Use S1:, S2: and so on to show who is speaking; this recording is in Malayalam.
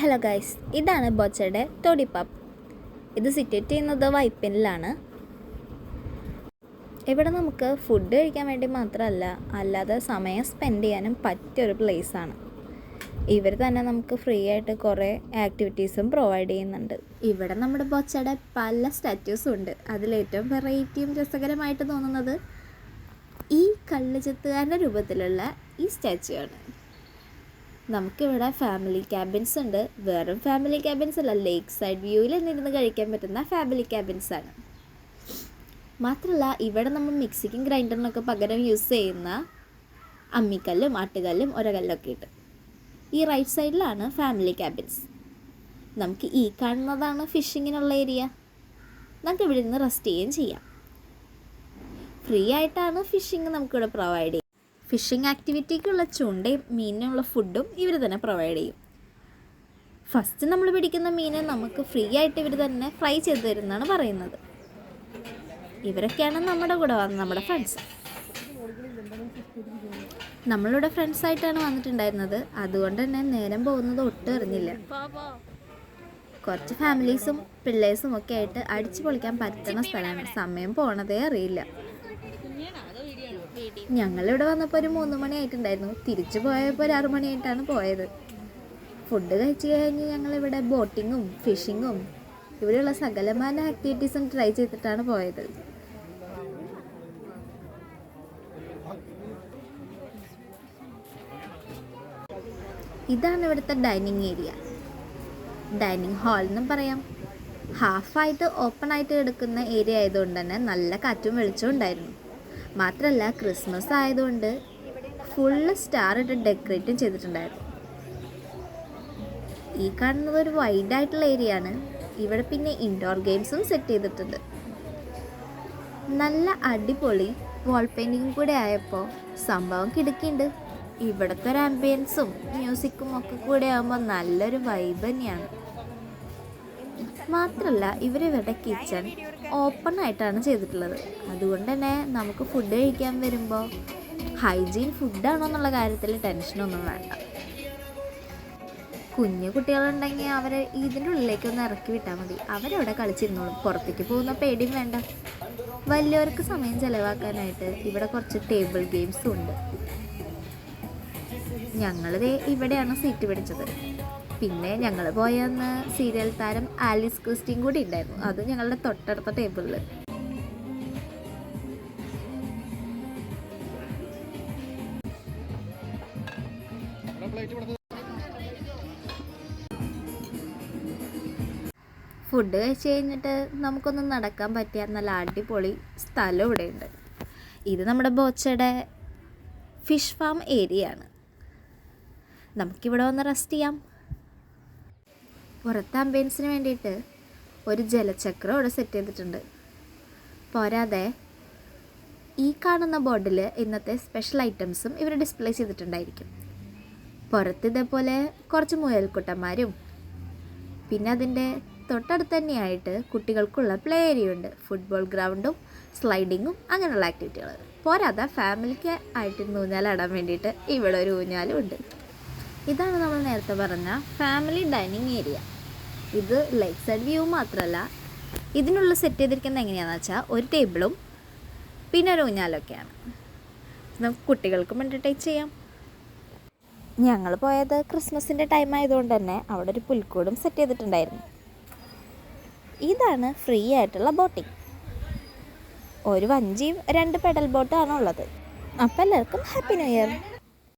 S1: ഹലോ ഗൈസ് ഇതാണ് ബൊച്ചയുടെ തൊടിപ്പാപ്പ്. ഇത് സിറ്റുവേറ്റ് ചെയ്യുന്നത് വൈപ്പിനിലാണ്. ഇവിടെ നമുക്ക് ഫുഡ് കഴിക്കാൻ വേണ്ടി മാത്രമല്ല അല്ലാതെ സമയം സ്പെൻഡ് ചെയ്യാനും പറ്റിയൊരു പ്ലേസാണ് ഇവർ തന്നെ നമുക്ക് ഫ്രീ ആയിട്ട് കുറേ ആക്ടിവിറ്റീസും പ്രൊവൈഡ് ചെയ്യുന്നുണ്ട്. ഇവിടെ നമ്മുടെ ബൊച്ചയുടെ പല സ്റ്റാറ്റ്യൂസും ഉണ്ട്. അതിലേറ്റവും വെറൈറ്റിയും രസകരമായിട്ട് തോന്നുന്നത് ഈ കള്ളുചെത്തുകാരന്റെ രൂപത്തിലുള്ള ഈ സ്റ്റാച്യു ആണ്. നമുക്കിവിടെ ഫാമിലി ക്യാബിൻസ് ഉണ്ട്. വെറും ഫാമിലി ക്യാബിൻസ് അല്ല ലേക്ക് സൈഡ് വ്യൂവിൽ നിന്നിരുന്ന് കഴിക്കാൻ പറ്റുന്ന ഫാമിലി ക്യാബിൻസ് ആണ്. മാത്രമല്ല ഇവിടെ നമ്മൾ മിക്സിക്കും ഗ്രൈൻഡറിനൊക്കെ പകരം യൂസ് ചെയ്യുന്ന അമ്മിക്കല്ലും ആട്ടുകല്ലും ഒരകല്ലൊക്കെ ഇട്ട്. ഈ റൈറ്റ് സൈഡിലാണ് ഫാമിലി ക്യാബിൻസ് നമുക്ക് ഈ കാണുന്നതാണ് ഫിഷിങ്ങിനുള്ള ഏരിയ നമുക്ക് ഇവിടെ നിന്ന് റെസ്റ്റ് ചെയ്യുകയും ചെയ്യാം. ഫ്രീ ആയിട്ടാണ് ഫിഷിങ് നമുക്കിവിടെ പ്രൊവൈഡ് ചെയ്യുക ഫിഷിംഗ് ആക്ടിവിറ്റിക്കുള്ള ചൂണ്ടയും മീനിനുള്ള ഫുഡും ഇവർ തന്നെ പ്രൊവൈഡ് ചെയ്യും. ഫസ്റ്റ് നമ്മൾ പിടിക്കുന്ന മീനെ നമുക്ക് ഫ്രീ ആയിട്ട് ഇവർ തന്നെ ഫ്രൈ ചെയ്ത് തരുന്നതാണ് പറയുന്നത്. ഇവരൊക്കെയാണ് നമ്മുടെ കൂടെ വന്നത് നമ്മുടെ ഫ്രണ്ട്സ് നമ്മളിവിടെ ഫ്രണ്ട്സ് ആയിട്ടാണ് വന്നിട്ടുണ്ടായിരുന്നത്. അതുകൊണ്ട് തന്നെ നേരം പോകുന്നത് ഒട്ടും അറിഞ്ഞില്ല. കുറച്ച് ഫാമിലീസും പിള്ളേഴ്സും ഒക്കെ ആയിട്ട് അടിച്ചു പൊളിക്കാൻ പറ്റുന്ന സ്ഥലമാണ്. സമയം പോണതേ അറിയില്ല. ഞങ്ങളിവിടെ വന്നപ്പോൾ ഒരു മൂന്ന് മണി ആയിട്ടുണ്ടായിരുന്നു. തിരിച്ചു പോയപ്പോൾ ഒരു ആറു മണിയായിട്ടാണ് പോയത്. ഫുഡ് കഴിച്ച് കഴിഞ്ഞ് ഞങ്ങളിവിടെ ബോട്ടിങ്ങും ഫിഷിങ്ങും ഇവിടെയുള്ള സകലമായ ആക്ടിവിറ്റീസും ട്രൈ ചെയ്തിട്ടാണ് പോയത്. ഇതാണ് ഇവിടുത്തെ ഡൈനിങ് ഏരിയ ഡൈനിങ് ഹാൾ എന്നും പറയാം. ഹാഫായിട്ട് ഓപ്പൺ ആയിട്ട് എടുക്കുന്ന ഏരിയ ആയതുകൊണ്ട് തന്നെ നല്ല കാറ്റും വെളിച്ചവും ഉണ്ടായിരുന്നു. മാത്രമല്ല ക്രിസ്മസ് ആയതുകൊണ്ട് ഫുള്ള് സ്റ്റാർ ഇട്ട് ഡെക്കറേറ്റും ചെയ്തിട്ടുണ്ടായിരുന്നു. ഈ കാണുന്നത് ഒരു വൈഡ് ആയിട്ടുള്ള ഏരിയ ആണ്. ഇവിടെ പിന്നെ ഇൻഡോർ ഗെയിംസും സെറ്റ് ചെയ്തിട്ടുണ്ട്. നല്ല അടിപൊളി വാൾ പെയിന്റിങ്ങും കൂടെ ആയപ്പോൾ സംഭവം കിടക്കിണ്ട്. ഇവിടുത്തെ ഒരു ആംബിയൻസും മ്യൂസിക്കും ഒക്കെ കൂടെ ആകുമ്പോൾ നല്ലൊരു വൈബ് തന്നെയാണ്. മാത്രമല്ല ഇവരിവരുടെ കിച്ചൺ ഓപ്പൺ ആയിട്ടാണ് ചെയ്തിട്ടുള്ളത്. അതുകൊണ്ട് തന്നെ നമുക്ക് ഫുഡ് കഴിക്കാൻ വരുമ്പോൾ ഹൈജീൻ ഫുഡാണോ എന്നുള്ള കാര്യത്തിൽ ടെൻഷനൊന്നും വേണ്ട. കുഞ്ഞു കുട്ടികളുണ്ടെങ്കിൽ അവരെ ഇതിന്റെ ഉള്ളിലേക്ക് ഒന്ന് ഇറക്കി വിട്ടാൽ മതി. അവരവിടെ കളിച്ചിരുന്നോളും. പുറത്തേക്ക് പോകുന്ന പേടിയും വേണ്ട. വലിയവർക്ക് സമയം ചിലവാക്കാനായിട്ട് ഇവിടെ കുറച്ച് ടേബിൾ ഗെയിംസും ഉണ്ട്. ഞങ്ങളിതേ ഇവിടെയാണ് സീറ്റ് പിടിച്ചത്. പിന്നെ ഞങ്ങൾ പോയന്ന് സീരിയൽ താരം ആലിസ് ക്രിസ്റ്റിയും കൂടി ഉണ്ടായിരുന്നു അത് ഞങ്ങളുടെ തൊട്ടടുത്ത ടേബിളിൽ ഫുഡ് കഴിച്ച് കഴിഞ്ഞിട്ട് നമുക്കൊന്ന് നടക്കാൻ പറ്റിയ നല്ല അടിപൊളി സ്ഥലം ഇവിടെയുണ്ട്. ഇത് നമ്മുടെ ബോച്ചയുടെ ഫിഷ് ഫാം ഏരിയ ആണ്. നമുക്കിവിടെ വന്ന് റെസ്റ്റ് ചെയ്യാം. പുറത്തെ ആംബിയൻസിന് വേണ്ടിയിട്ട് ഒരു ജലചക്രം ഇവിടെ സെറ്റ് ചെയ്തിട്ടുണ്ട്. പോരാതെ ഈ കാണുന്ന ബോർഡിൽ ഇന്നത്തെ സ്പെഷ്യൽ ഐറ്റംസും ഇവർ ഡിസ്പ്ലേ ചെയ്തിട്ടുണ്ടായിരിക്കും. പുറത്ത് ഇതേപോലെ കുറച്ച് മുയൽക്കുട്ടന്മാരും പിന്നെ അതിന്റെ തൊട്ടടുത്ത് തന്നെയായിട്ട് കുട്ടികൾക്കുള്ള പ്ലേ ഉണ്ട്. ഫുട്ബോൾ ഗ്രൗണ്ടും സ്ലൈഡിങ്ങും അങ്ങനെയുള്ള ആക്ടിവിറ്റികൾ പോരാതെ ഫാമിലിക്ക് ആയിട്ട് ഊഞ്ഞാലാടാൻ വേണ്ടിയിട്ട് ഇവിടെ ഒരു ഊഞ്ഞാലും ഉണ്ട്. ഇതാണ് നമ്മൾ നേരത്തെ പറഞ്ഞ ഫാമിലി ഡൈനിങ് ഏരിയ ഇത് ലെഗ് സൈഡ് വ്യൂ മാത്രമല്ല ഇതിനുള്ള സെറ്റ് ചെയ്തിരിക്കുന്നത് എങ്ങനെയാണെന്ന് വെച്ചാൽ ഒരു ടേബിളും പിന്നെ ഒരു ഊഞ്ഞാലൊക്കെയാണ്. നമുക്ക് കുട്ടികൾക്കും എന്റർടൈൻ ചെയ്യാം. ഞങ്ങൾ പോയത് ക്രിസ്മസിന്റെ ടൈം ആയതുകൊണ്ട് തന്നെ അവിടെ ഒരു പുൽക്കൂടും സെറ്റ് ചെയ്തിട്ടുണ്ടായിരുന്നു. ഇതാണ് ഫ്രീ ആയിട്ടുള്ള ബോട്ടിംഗ് ഒരു വഞ്ചിയും രണ്ട് പെഡൽ ബോട്ടും ഉള്ളത് അപ്പോൾ എല്ലാവർക്കും ഹാപ്പി ന്യൂ ഇയർ